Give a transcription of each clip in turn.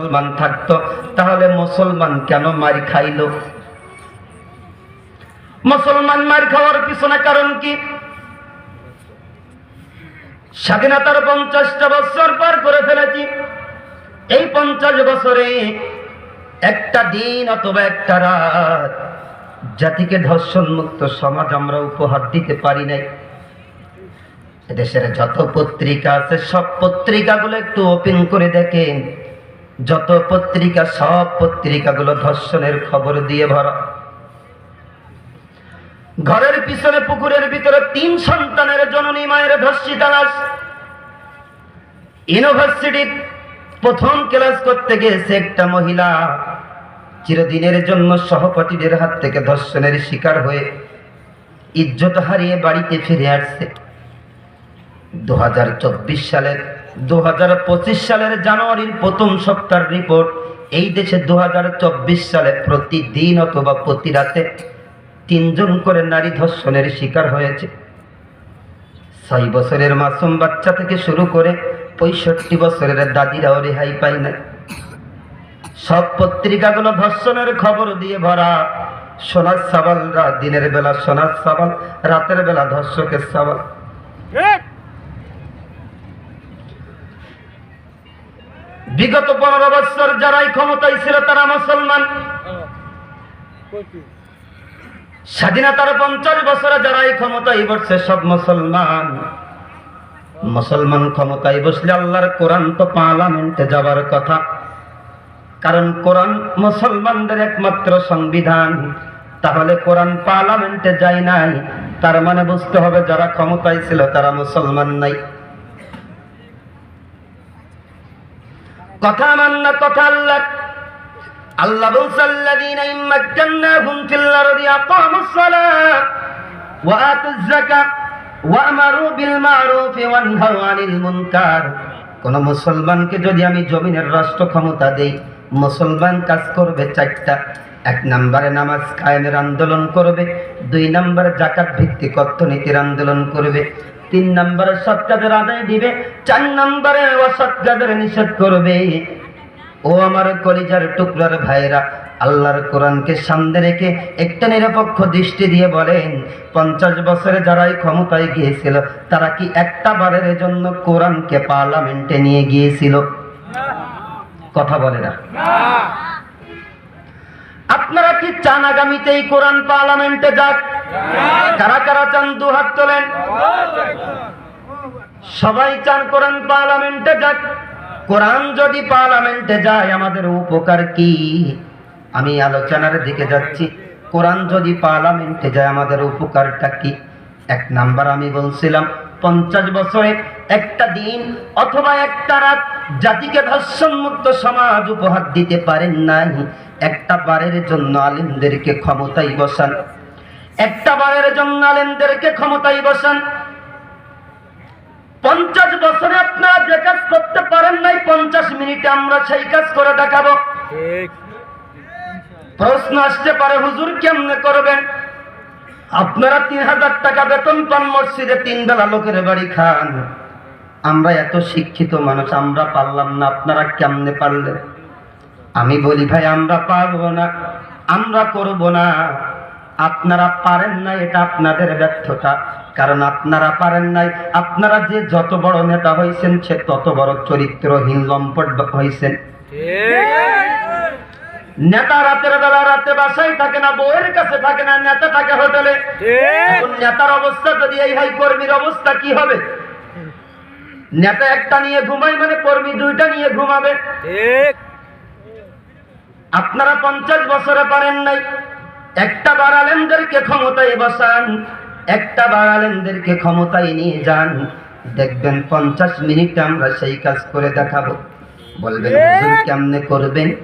মুসলমান থাকতো, তাহলে মুসলমান কেন মার খাইলো? মুসলমান মার খাওয়ার পিছনে কারণ কি? স্বাধীনতার পঞ্চাশটা বছর পার করে ফেলেছি। এই পঞ্চাশ বছরে একটা দিন অথবা একটা রাত জাতিকে ধর্ষণ মুক্ত সমাজ আমরা উপহার দিতে পারি নাই। দেশের যত পত্রিকা আছে, সব পত্রিকাগুলো একটু ওপেন করে দেখেন। যত পত্রিকা, সব পত্রিকাগুলো ধর্ষণের খবর দিয়ে ভরা। ঘরের পিছনে পুকুরের ভিতরে তিন সন্তানের জননী মায়ের ধর্ষিতা ইউনিভার্সিটি প্রথম ক্লাস করতে গিয়েছে একটা মহিলা। চিরদিনের জন্য সহপাঠীদের হাত থেকে ধর্ষণের শিকার হয়ে ইজ্জত হারিয়ে বাড়িতে ফিরে আসছে। দু হাজার চব্বিশ সালের দু হাজার পঁচিশ সালের জানুয়ারির প্রথম সপ্তাহের রিপোর্ট এই দেশে দু হাজার চব্বিশ সালে প্রতিদিন অথবা প্রতি রাতে তিনজন করে নারী ধর্ষণের শিকার হয়েছে। ছয় বছরের মাসুম বাচ্চা থেকে শুরু করে পঁয়ষট্টি বছরের দাদিরাও রেহাই পায় না সব পত্রিকাগুলো ধর্ষণের খবর দিয়ে ভরা। সোনার সাবাল রা- দিনের বেলা সোনার সাবাল রাতের বেলা ধর্ষকের সাবাল বিগত পনেরো বছর যারাই ক্ষমতায় ছিল তারা মুসলমান। স্বাধীনতার পঞ্চাশ বছরে যারাই ক্ষমতায় বসছে সব মুসলমান। মুসলমান ক্ষমতায় বসলে আল্লাহর কোরআন তো পার্লামেন্টে যাবার কথা। কারণ কোরআন মুসলমানদের একমাত্র সংবিধান। তাহলে কোরআন পার্লামেন্টে যায় নাই, তার মানে বুঝতে হবে যারা ক্ষমতায় ছিল তারা মুসলমান নাই। কথা মান্য, কথা আল্লাহ। আল্লাহ বলছে, আল্লাযীনা ইম্মাক্কান্নাহুম ফিল আরদি আকামুস সালাহ ওয়া আতুজ যাকাত ওয়া আমারু বিল মা'রুফ ওয়া নাহাউ আনিল মুনকার। কোন মুসলমানকে যদি আমি জমিনের রাষ্ট্র ক্ষমতা দেই, মুসলমান কাজ করবে চারটা। এক নম্বরে নামাজ কায়েমের আন্দোলন করবে, দুই নম্বরে জাকাত ভিত্তিক অর্থনীতির আন্দোলন করবে, তিন নম্বরে সৎ কাজের আদায় দিবে, চার নম্বরে অসৎ কাজের নিষেধ করবে। ও আমার কলিজার টুকরার ভাইরা, আল্লাহর কোরআনকে সামনে রেখে একটা নিরপেক্ষ দৃষ্টি দিয়ে বলেন, পঞ্চাশ বছরে যারাই ক্ষমতায় গিয়েছিল, তারা কি একটা বারের জন্য কোরআনকে পার্লামেন্টে নিয়ে গিয়েছিল? কথা বলে না। কি চান আগামীতে এই কোরআন পার্লামেন্টে যাক। কারা কারা চান দু হাত তোলেন? সবাই চান কোরআন পার্লামেন্টে যাক। কোরআন যদি পার্লামেন্টে যায় আমাদের উপকার কি? আমি আলোচনার দিকে যাচ্ছি। কোরআন যদি পার্লামেন্টে যায় আমাদের উপকারটা কি? এক নাম্বার আমি বলছিলাম পঞ্চাশ বছরে একটা দিন অথবা একটা রাত জাতিকে ধর্ষণ মুক্ত সমাজ উপহার দিতে পারেন নাই। একটা বারের জন্য আলিমদেরকে ক্ষমতায় বসান। একটা বারের জন্য আলেমদেরকে ক্ষমতায় বসান। পঞ্চাশ বছরে আপনারা যে কাজ করতে পারেন নাই পঞ্চাশ মিনিটে আমরা সেই কাজ করে দেখাবো। প্রশ্ন আসতে পারে হুজুর কেমনে করবেন? আপনারা তিন হাজার টাকা বেতন পান মসজিদে তিন বেলা লোকের বাড়ি খান। আমরা এত শিক্ষিত মানুষ, আমরা পারলাম না, আপনারা কেমনে পারলেন? আমি বলি, ভাই, আমরা পারব না, আমরা করব না। আপনারা পারেন না এটা আপনাদের ব্যর্থতা। কারণ আপনারা পারেন নাই, আপনারা যে যত বড় নেতা হয়েছেন সে তত বড় চরিত্রহীন, লম্পট হয়েছেন নেতা রাতের বেলা রাতে বাসায় থাকে না, বউয়ের কাছে থাকে না, নেতা থাকে হোটেলে। নেতার অবস্থা যদি এই হয় কর্মীর অবস্থা কি হবে? নেতা একটা নিয়ে ঘুমায় মানে কর্মী দুইটা নিয়ে ঘুমাবে। আপনারা পঞ্চাশ বছরে পারেন নাই। একটা বার আলেমদেরকে ক্ষমতায় বসান একটা বার আলেমদেরকে ক্ষমতায় নিয়ে যান। দেখবেন পঞ্চাশ মিনিটে আমরা সেই কাজ করে দেখাবো। বলবেন কেমনে করবেন?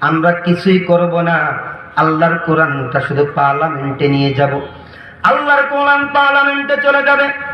আমরা কিছুই করব না। আল্লাহর কোরআনটা শুধু পার্লামেন্টে নিয়ে যাব। আল্লাহর কোরআন পার্লামেন্টে চলে যাবে।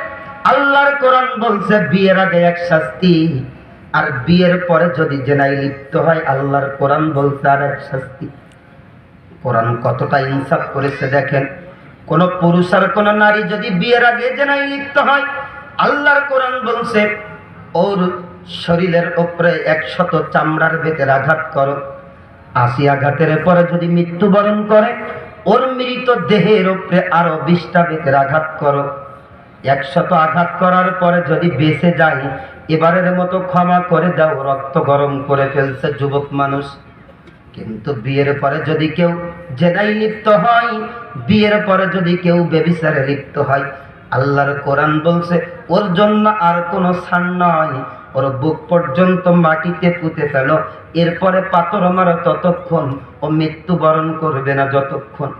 আল্লাহর কোরআন বলছে, বিয়ের আগে এক শাস্তি, আর বিয়ের পরে যদি জেনাই লিপ্ত হয়, আল্লাহর কোরআন বলছে আর এক শাস্তি। কোরআন কতটা ইনসাফ করেছে দেখেন। কোন পুরুষ আর কোন নারী যদি বিয়ের আগে জেনাই লিপ্ত হয়, আল্লাহর কোরআন বলছে, ওর শরীরের উপরে একশত চামড়ার বেতের আঘাত করো। আশি আঘাতের পরে যদি মৃত্যুবরণ করে, ওর মৃত দেহের ওপরে আরও বিশটা বেতের আঘাত করো। একশত আঘাত করার পরে যদি বেঁচে যায় এবারের মতো ক্ষমা করে দাও, রক্ত গরম করে ফেলছে যুবক মানুষ। কিন্তু বিয়ের পরে যদি কেউ জেদাই লিপ্ত হয়, বিয়ের পরে যদি কেউ বেবিচারে লিপ্ত হয়, আল্লাহর কোরআন বলছে, ওর জন্য আর কোনো ছাড় নয় ওর বুক পর্যন্ত মাটিতে পুঁতে ফেল। এরপরে পাথর মারো ততক্ষণ ও মৃত্যুবরণ করবে না যতক্ষণ।